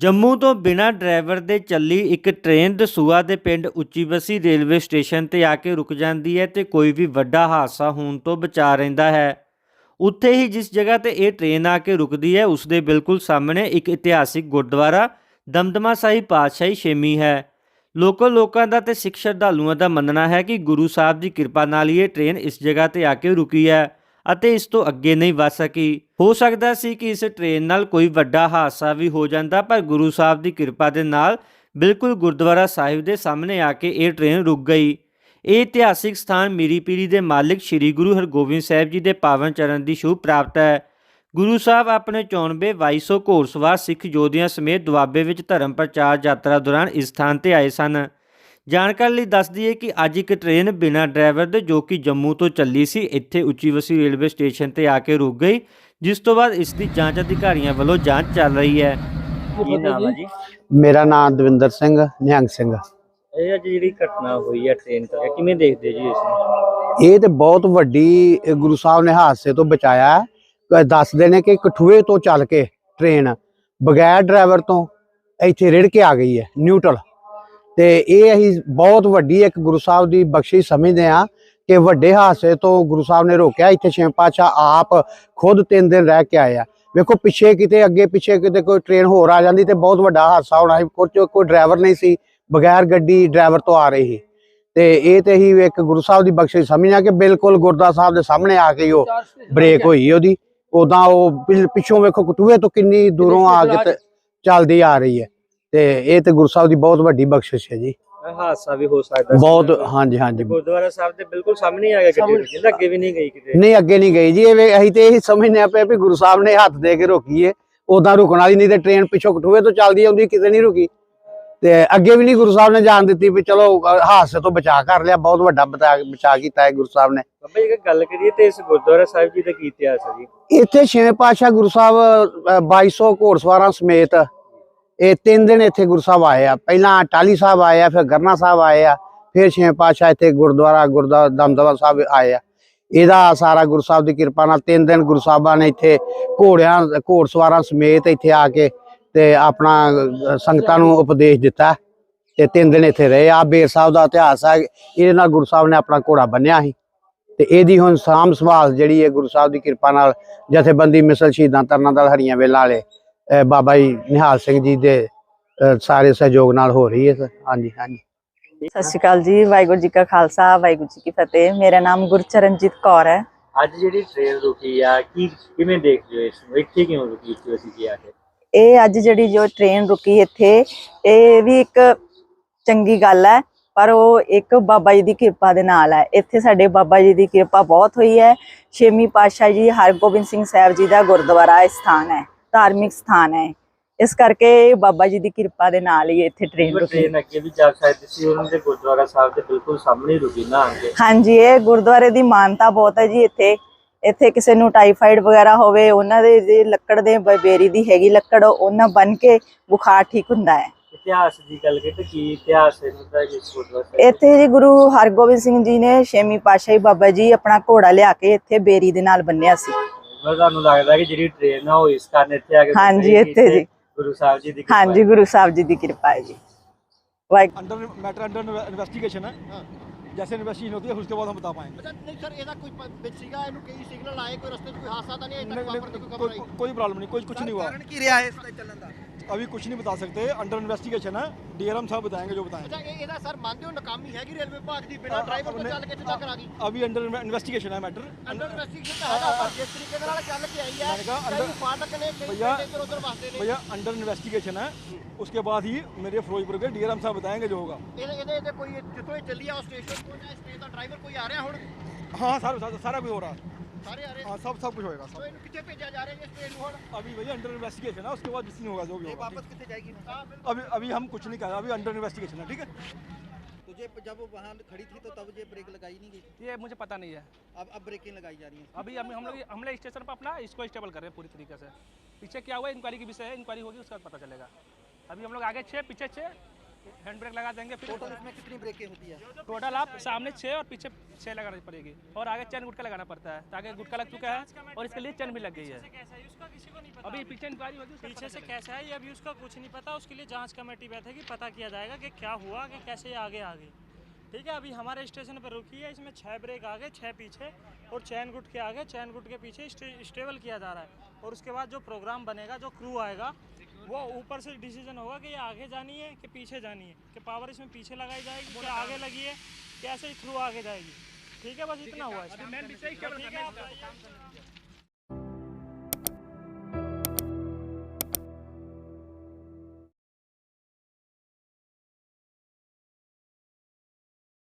ਜੰਮੂ ਤੋਂ ਬਿਨਾਂ ਡਰਾਈਵਰ ਦੇ ਚੱਲੀ ਇੱਕ ਟ੍ਰੇਨ ਦਸੂਆ ਦੇ ਪਿੰਡ ਉੱਚੀ ਬਸੀ ਰੇਲਵੇ ਸਟੇਸ਼ਨ ਤੇ ਆ ਕੇ ਰੁਕ ਜਾਂਦੀ ਹੈ ਤੇ ਕੋਈ ਵੀ ਵੱਡਾ ਹਾਦਸਾ ਹੋਣ ਤੋਂ ਬਚਾ ਰਹਿੰਦਾ ਹੈ। ਉੱਥੇ ਹੀ ਜਿਸ ਜਗ੍ਹਾ ਤੇ ਇਹ ਟ੍ਰੇਨ ਆ ਕੇ ਰੁਕਦੀ ਹੈ, ਉਸ ਦੇ ਬਿਲਕੁਲ ਸਾਹਮਣੇ ਇੱਕ ਇਤਿਹਾਸਿਕ ਗੁਰਦੁਆਰਾ ਦਮਦਮਾ ਸਾਹਿਬ ਪਾਤਸ਼ਾਹੀ ਛੇਮੀ ਹੈ। ਲੋਕਲ ਲੋਕਾਂ ਦਾ ਤੇ ਸਿੱਖ ਸ਼ਰਧਾਲੂਆਂ ਦਾ ਮੰਨਣਾ ਹੈ ਕਿ ਗੁਰੂ ਸਾਹਿਬ ਦੀ ਕਿਰਪਾ ਨਾਲ ਹੀ ਇਹ ਟ੍ਰੇਨ ਇਸ ਜਗ੍ਹਾ ਤੇ ਆ ਕੇ ਰੁਕੀ ਹੈ। ਅਤੇ ਇਸ ਤੋਂ ਅੱਗੇ ਨਹੀਂ ਵੱਧ ਸਕੀ। ਹੋ ਸਕਦਾ ਸੀ ਕਿ ਇਸ ਟ੍ਰੇਨ ਨਾਲ ਕੋਈ ਵੱਡਾ ਹਾਦਸਾ ਵੀ ਹੋ ਜਾਂਦਾ, ਪਰ ਗੁਰੂ ਸਾਹਿਬ ਦੀ ਕਿਰਪਾ ਦੇ ਨਾਲ ਬਿਲਕੁਲ ਗੁਰਦੁਆਰਾ ਸਾਹਿਬ ਦੇ ਸਾਹਮਣੇ ਆ ਕੇ ਇਹ ਟ੍ਰੇਨ ਰੁਕ ਗਈ। ਇਹ ਇਤਿਹਾਸਿਕ ਸਥਾਨ ਮੀਰੀ ਪੀਰੀ ਦੇ ਮਾਲਕ ਸ੍ਰੀ ਗੁਰੂ ਹਰਗੋਬਿੰਦ ਸਾਹਿਬ ਜੀ ਦੇ ਪਾਵਨ ਚਰਨ ਦੀ ਸ਼ੁਭ ਪ੍ਰਾਪਤ ਹੈ। ਗੁਰੂ ਸਾਹਿਬ ਆਪਣੇ 94 2200 ਘੋੜਸਵਾਰ ਸਿੱਖ ਯੋਧਿਆਂ ਸਮੇਤ ਦੁਆਬੇ ਵਿੱਚ ਧਰਮ ਪ੍ਰਚਾਰ ਯਾਤਰਾ ਦੌਰਾਨ ਇਸ ਸਥਾਨ ਤੇ ਆਏ ਸਨ। ਜਾਣਕਾਰੀ ਲਈ ਦੱਸ ਦਈਏ ਕਿ ਅੱਜ ਇੱਕ ਟ੍ਰੇਨ ਬਿਨਾਂ ਡਰਾਈਵਰ ਦੇ ਜੋ ਕਿ ਜੰਮੂ ਤੋਂ ਚੱਲੀ ਸੀ ਇੱਥੇ ਉੱਚੀ ਵਸੀ ਰੇਲਵੇ ਸਟੇਸ਼ਨ ਤੇ ਆ ਕੇ ਰੁਕ ਗਈ ਜਿਸ ਤੋਂ ਬਾਅਦ ਇਸ ਦੀ ਜਾਂਚ ਅਧਿਕਾਰੀਆਂ ਵੱਲੋਂ ਜਾਂਚ ਚੱਲ ਰਹੀ ਹੈ। ਕੀ ਨਾਮ ਹੈ ਜੀ? ਮੇਰਾ ਨਾਮ ਦਵਿੰਦਰ ਸਿੰਘ ਨਿਹੰਗ ਸਿੰਘ। ਇਹ ਅੱਜ ਜਿਹੜੀ ਘਟਨਾ ਹੋਈ ਹੈ ਟ੍ਰੇਨ ਕਰਕੇ ਕਿਵੇਂ ਦੇਖਦੇ ਜੀ ਇਸ ਨੂੰ? ਇਹ ਤੇ ਬਹੁਤ ਵੱਡੀ ਗੁਰੂ ਸਾਹਿਬ ਨੇ ਹਾਦਸੇ ਤੋਂ ਬਚਾਇਆ ਦੱਸਦੇ ਨੇ ਕਿ ਕਠੂਏ ਤੋਂ ਚੱਲ ਕੇ ਟ੍ਰੇਨ ਬਗੈਰ ਡਰਾਈਵਰ ਤੋਂ ਇੱਥੇ ਰਿੜ ਕੇ ਆ ਗਈ ਹੈ ਨਿਊਟਰਲ। ਤੇ ਇਹ ਅਸੀਂ ਬਹੁਤ ਵੱਡੀ ਇੱਕ ਗੁਰੂ ਸਾਹਿਬ ਦੀ ਬਖਸ਼ਿਸ਼ ਸਮਝਦੇ ਆ ਕਿ ਵੱਡੇ ਹਾਦਸੇ ਤੋਂ ਗੁਰੂ ਸਾਹਿਬ ਨੇ ਰੋਕਿਆ। ਇੱਥੇ ਛੇ ਪਾਤਸ਼ਾਹ ਆਪ ਖੁਦ ਤਿੰਨ ਦਿਨ ਰਹਿ ਕੇ ਆਏ ਆ। ਵੇਖੋ ਪਿੱਛੇ ਕਿਤੇ ਅੱਗੇ ਪਿੱਛੇ ਕਿਤੇ ਕੋਈ ਟ੍ਰੇਨ ਹੋਰ ਆ ਜਾਂਦੀ ਤੇ ਬਹੁਤ ਵੱਡਾ ਹਾਦਸਾ ਹੋਣਾ ਸੀ। ਕੁਝ ਕੋਈ ਡਰਾਈਵਰ ਨਹੀਂ ਸੀ। ਬਗੈਰ ਗੱਡੀ ਡਰਾਈਵਰ ਤੋਂ ਆ ਰਹੀ ਸੀ। ਤੇ ਇਹ ਤੇ ਹੀ ਇੱਕ ਗੁਰੂ ਸਾਹਿਬ ਦੀ ਬਖਸ਼ਿਸ਼ ਸਮਝਿਆ ਕਿ ਬਿਲਕੁਲ ਗੁਰਦਾ ਸਾਹਿਬ ਦੇ ਸਾਹਮਣੇ ਆ ਕੇ ਉਹ ਬ੍ਰੇਕ ਹੋਈ ਉਹਦੀ। ਉਦਾਂ ਉਹ ਪਿੱਛੋਂ ਵੇਖੋ ਕਟੂਏ ਤੋਂ ਕਿੰਨੀ ਦੂਰੋਂ ਆ ਕੇ ਚੱਲਦੀ ਆ ਰਹੀ ਹੈ। ਤੇ ਇਹ ਤੇ ਗੁਰੂ ਸਾਹਿਬ ਦੀ ਬਹੁਤ ਵੱਡੀ ਬਖਸ਼ਿਸ਼ ਹੈ ਜੀ। ਹਾਦਸਾ ਵੀ ਹੋ ਸਕਦਾ ਸੀ। ਬਹੁਤ ਹਾਂਜੀ ਹਾਂਜੀ। ਗੁਰਦੁਆਰਾ ਸਾਹਿਬ ਦੇ ਬਿਲਕੁਲ ਸਾਹਮਣੇ ਹੀ ਆ ਗਿਆ ਗੱਡੀ ਕਹਿੰਦਾ ਅੱਗੇ ਵੀ ਨਹੀਂ ਗਈ ਕਿਤੇ। ਨਹੀਂ ਅੱਗੇ ਨਹੀਂ ਗਈ ਜੀ ਇਹ ਵੇ- ਅਸੀਂ ਤੇ ਇਹ ਸਮਝਨੇ ਆ ਪਏ ਵੀ ਗੁਰੂ ਸਾਹਿਬ ਨੇ ਹੱਥ ਦੇ ਕੇ ਰੋਕੀ ਏ ਉਦਾਂ ਰੁਕਣ ਵਾਲੀ ਨਹੀਂ ਤੇ ਟ੍ਰੇਨ ਪਿੱਛੋਂ ਕਟੂਏ ਤੋਂ ਚੱਲਦੀ ਆਉਂਦੀ ਕਿਤੇ ਨਹੀਂ ਰੁਕੀ। ਤੇ ਅੱਗੇ ਵੀ ਨਹੀਂ ਗੁਰੂ ਸਾਹਿਬ ਨੇ ਜਾਣ ਦਿੱਤੀ ਵੀ ਚਲੋ ਅ, ਹਾਦਸੇ ਤੋਂ ਬਚਾ ਕਰ ਲਿਆ ਬਹੁਤ ਵੱਡਾ ਬਚਾ ਬਚਾ ਕੀਤਾ ਹੈ ਗੁਰੂ ਸਾਹਿਬ ਨੇ। ਬਾਬਾ ਜੀ ਅਗਰ ਗੱਲ ਕਰੀਏ ਤੇ ਇਸ ਗੁਰਦੁਆਰਾ ਸਾਹਿਬ ਜੀ ਦਾ ਕੀ ਇਤਿਹਾਸ ਹੈ ਜੀ? ਇੱਥੇ ਛੇਵੇਂ ਪਾਤਸ਼ਾਹ ਗੁਰੂ ਸਾਹਿਬ ਅ, 2200 ਘੋੜਸਵਾਰਾਂ ਸਮੇਤ ਇਹ ਤਿੰਨ ਦਿਨ ਇੱਥੇ ਗੁਰੂ ਸਾਹਿਬ ਆਏ ਆ। ਪਹਿਲਾਂ ਟਾਲੀ ਸਾਹਿਬ ਆਏ ਆ, ਫਿਰ ਗਰਨਾ ਸਾਹਿਬ ਆਏ ਆ, ਫਿਰ ਛੇ ਪਾਤਸ਼ਾਹ ਇੱਥੇ ਗੁਰਦੁਆਰਾ ਗੁਰਦੁਆਰਾ ਦਮਦਮਾ ਸਾਹਿਬ ਆਏ ਆ। ਇਹਦਾ ਸਾਰਾ ਗੁਰੂ ਸਾਹਿਬ ਦੀ ਕਿਰਪਾ ਨਾਲ ਤਿੰਨ ਦਿਨ ਗੁਰੂ ਸਾਹਿਬਾਂ ਨੇ ਇੱਥੇ ਘੋੜਿਆਂ ਘੋੜਸਵਾਰਾਂ ਸਮੇਤ ਇੱਥੇ ਆ ਕੇ ਤੇ ਆਪਣਾ ਸੰਗਤਾਂ ਨੂੰ ਉਪਦੇਸ਼ ਦਿੱਤਾ ਤੇ ਤਿੰਨ ਦਿਨ ਇੱਥੇ ਰਹੇ ਆ। ਬੇਰ ਸਾਹਿਬ ਦਾ ਇਤਿਹਾਸ ਹੈ ਇਹਦੇ ਨਾਲ ਗੁਰੂ ਸਾਹਿਬ ਨੇ ਆਪਣਾ ਘੋੜਾ ਬੰਨਿਆ ਸੀ। ਤੇ ਇਹਦੀ ਹੁਣ ਸਾਂਭ ਸੰਭਾਲ ਜਿਹੜੀ ਹੈ ਗੁਰੂ ਸਾਹਿਬ ਦੀ ਕਿਰਪਾ ਨਾਲ ਜਥੇਬੰਦੀ ਮਿਸਲ ਸ਼ਹੀਦਾਂ ਤਰਨਾਂ ਦਲ ਹਰੀਆਂ ਵੇਲਾ ਵਾਲੇ ਬਾਬਾ ਜੀ ਨਿਹਾਲ ਸਿੰਘ ਜੀ ਦੇ ਸਾਰੇ ਸਹਿਯੋਗ ਨਾਲ ਹੋ ਰਹੀ ਹੈ। ਹਾਂਜੀ ਹਾਂਜੀ। ਸਤਿ ਸ਼੍ਰੀ ਅਕਾਲ ਜੀ ਵਾਹਿਗੁਰੂ ਜੀ ਕਾ ਖਾਲਸਾ ਵਾਹਿਗੁਰੂ ਜੀ ਕੀ ਫਤਿਹ। ਮੇਰਾ ਨਾਮ ਗੁਰਚਰਨਜੀਤ ਕੌਰ ਹੈ। ਅੱਜ ਜਿਹੜੀ ਟ੍ਰੇਨ ਰੁਕੀ ਆ ਕੀ ਕਿਵੇਂ ਦੇਖਦੇ ਹੋ ਇਸ ਨੂੰ? ਇੱਥੇ ਕਿਉਂ ਰੁਕੀ ਅਸੀਂ ਕੀ ਆ ਕੇ ਇਹ ਅੱਜ ਜਿਹੜੀ ਜੋ ਟ੍ਰੇਨ ਰੁਕੀ ਇੱਥੇ ਇਹ ਵੀ ਇੱਕ ਚੰਗੀ ਗੱਲ ਹੈ ਪਰ ਉਹ ਇੱਕ ਬਾਬਾ ਜੀ ਦੀ ਕਿਰਪਾ ਦੇ ਨਾਲ ਹੈ। ਇੱਥੇ ਸਾਡੇ ਬਾਬਾ ਜੀ ਦੀ ਕਿਰਪਾ ਬਹੁਤ ਹੋਈ ਹੈ। ਛੇਵੀਂ ਪਾਤਸ਼ਾਹ ਜੀ ਹਰਗੋਬਿੰਦ ਸਿੰਘ ਸਾਹਿਬ ਜੀ ਦਾ ਗੁਰਦੁਆਰਾ ਸਥਾਨ ਹੈ। ਧਾਰਮਿਕ ਸਥਾਨ ਹੈ। ਇਸ ਕਰਕੇ ਬਾਬਾ ਜੀ ਦੀ ਕਿਰਪਾ ਦੇ ਨਾਲ ਹੀ ਇੱਥੇ ਟ੍ਰੇਨ ਰੁਕੀ। ਟ੍ਰੇਨ ਅੱਗੇ ਵੀ ਜਾ ਸਕਦੀ ਸੀ ਉਹਨਾਂ ਦੇ ਗੁਰਦੁਆਰਾ ਸਾਹਿਬ ਦੇ ਬਿਲਕੁਲ ਸਾਹਮਣੇ ਰੁਕੀ ਨਾ ਆਂਗੇ ਹਾਂਜੀ ਇਹ ਗੁਰਦੁਆਰੇ ਦੀ ਮਾਨਤਾ ਬਹੁਤ ਹੈ ਜੀ ਇੱਥੇ। ਇੱਥੇ ਕਿਸੇ ਨੂੰ ਟਾਈਫਾਈਡ ਵਗੈਰਾ ਹੋਵੇ ਉਹਨਾਂ ਦੇ ਜੇ ਲੱਕੜ ਦੇ ਬੇਰੀ ਦੀ ਹੈਗੀ ਲੱਕੜ ਉਹਨਾਂ ਬਨ ਕੇ ਬੁਖਾਰ ਠੀਕ ਹੁੰਦਾ ਹੈ। ਇਤਿਹਾਸ ਦੀ ਗੱਲ ਕਰੀਏ ਤਾਂ ਕੀ ਇਤਿਹਾਸ ਹੈ ਹੁੰਦਾ ਇਸ ਗੁਰਦੁਆਰਾ ਇੱਥੇ ਜੀ ਗੁਰੂ ਹਰਗੋਬਿੰਦ ਸਿੰਘ ਜੀ ਨੇ ਛੇਵੀਂ ਪਾਤਸ਼ਾਹੀ ਬਾਬਾ ਜੀ ਆਪਣਾ ਘੋੜਾ ਲਿਆ ਕੇ ਇੱਥੇ ਬੇਰੀ ਦੇ ਨਾਲ ਬੰਨਿਆ ਸੀ। ਮੈਂ ਤੁਹਾਨੂੰ ਲੱਗਦਾ ਕਿ ਜਿਹੜੀ ਟ੍ਰੇਨ ਆ ਉਹ ਇਸ ਕਾਰਨ ਇੱਥੇ ਆ ਕੇ ਹਾਂਜੀ, ਰੁਕੀ ਕਿ ਇੱਥੇ ਜੀ। ਗੁਰੂ ਸਾਹਿਬ ਜੀ ਦੀ ਕਿਰਪਾ ਹਾਂਜੀ ਗੁਰੂ ਸਾਹਿਬ ਜੀ ਦੀ ਕਿਰਪਾ ਹੈ ਜੀ Waheguru under matter under investigation है जैसे इन्वेस्टिगेशन होती है उसके बाद हम बता पाएंगे ਅੱਛਾ ਨਹੀਂ ਸਰ ਇਹਦਾ ਕੋਈ ਪ- ਵਿੱਚ ਸੀਗਾ ਇਹਨੂੰ ਕਈ ਸਿਗਨਲ ਆਏ ਕੋਈ ਰਸਤੇ 'ਚ ਕੋਈ ਹਾਦਸਾ ਤਾਂ ਨਹੀਂ ਅਜੇ ਤੱਕ नहीं- ਵਾਪਰਦਾ ਕੋਈ नहीं, ਖਬਰ ਆਈ कोई कोई प्रॉब्लम नहीं कोई कुछ नहीं हुआ ਕੀ ਰਿਹਾ ਇਸ ਤੇ ਚੱਲਣ ਦਾ अभी कुछ नहीं बता सकते अंडर इन्वेस्टिगेशन है डीआरएम साहब बताएंगे जो ਅੱਛਾ बताएंगे ਇਹ ਇਹਦਾ ਸਰ ਮੰਨਦੇ ਹੋ ਨਾਕਾਮੀ ਹੈਗੀ ਰੇਲਵੇ ਵਿਭਾਗ ਦੀ ਬਿਨਾਂ ਅ- ਡਰਾਈਵਰ ਤੋਂ ਉਹਨੇ- ਚੱਲ ਕੇ ਇੱਥੇ ਤੱਕ ਆ ਗਈ अभी अंडर इन्वेस्टिगेशन है मैटर ਅੰਡਰ ਇਨਵੈਸਟੀਗੇਸ਼ਨ ਤਾਂ ਹੈਗਾ ਪਰ ਜਿਸ ਤਰੀਕੇ ਦੇ ਨਾਲ ਚੱਲ ਕੇ ਆਈ ਹੈ मैंने कहा ਕਈ अंडर ਫਾਟਕ ਨੇ ਕਈ भैया- ਇੱਧਰ ਉੱਧਰ ਵਾਸਤੇ ਨੇ भैया अंडर इन्वेस्टिगेशन है उसके बाद ही मेरे फिरोजपुर के डीआरएम साहब बताएंगे जो होगा ਇਹਦੇ ਇਹਦੇ ਤੇ ਕੋਈ ਜਿੱਥੋਂ ਇਹ ਚੱਲੀ ਆ ਉਹ ਸਟੇਸ਼ਨ ਤੋਂ ਜਾਂ ਇਸ ਟ੍ਰੇਨ ਦਾ ਡਰਾਈਵਰ ਕੋਈ ਆ ਰਿਹਾ ਹੁਣ हाँ सारा सारा, सारा कुछ हो रहा है सारे हाँ, सब सब कुछ होएगा सब। कितने भेजा जा रहे हैं अभी भैया अंडर इन्वेस्टिगेशन है उसके बाद डिसीज़न होगा जो भी होगा वापस कितने जाएगी? हाँ, अभी अभी हम कुछ नहीं कह रहे अभी अंडर इन्वेस्टिगेशन है ठीक है। तो ये जब वहाँ खड़ी थी तो तब ये ब्रेक लगाई नहीं गई? ये मुझे पता नहीं है। अब अब ब्रेकें लगाई जा रही है। अभी हम हम लोग हमले स्टेशन पर अपना इसको स्टेबल कर रहे हैं पूरी तरीके से। पीछे क्या हुआ इंक्वायरी के विषय है इंक्वायरी होगी उसका पता चलेगा। अभी हम लोग आगे छः पीछे छः हैंड ब्रेक लगा देंगे फिर टोटल इसमें कितनी ब्रेकें होती है? टोटल आप सामने छः और पीछे छः लगानी पड़ेगी। और आगे चैन गुटका लगाना पड़ता है ताकि गुटका लग चुका है और इसके लिए चैन भी लग गई है। उसका किसी को नहीं पता। अभी पीछे इंक्वायरी होगी पीछे से। कैसा है अभी उसका कुछ नहीं पता उसके लिए जाँच कमेटी बैठेगी पता किया जाएगा कि क्या हुआ कि कैसे आगे आगे ठीक है अभी हमारे स्टेशन पर रुकी है इसमें छः ब्रेक आगे छः पीछे और चैन गुट के आगे चैन गुट के पीछे स्टेबल किया जा रहा है। और उसके बाद जो प्रोग्राम बनेगा जो क्रू आएगा वो ऊपर से डिसीज़न होगा कि ये आगे जानी है कि पीछे जानी है कि पावर इसमें पीछे लगाई जाएगी कि आगे लगी है कैसे थ्रू आगे जाएगी। ठीक है बस इतना हुआ है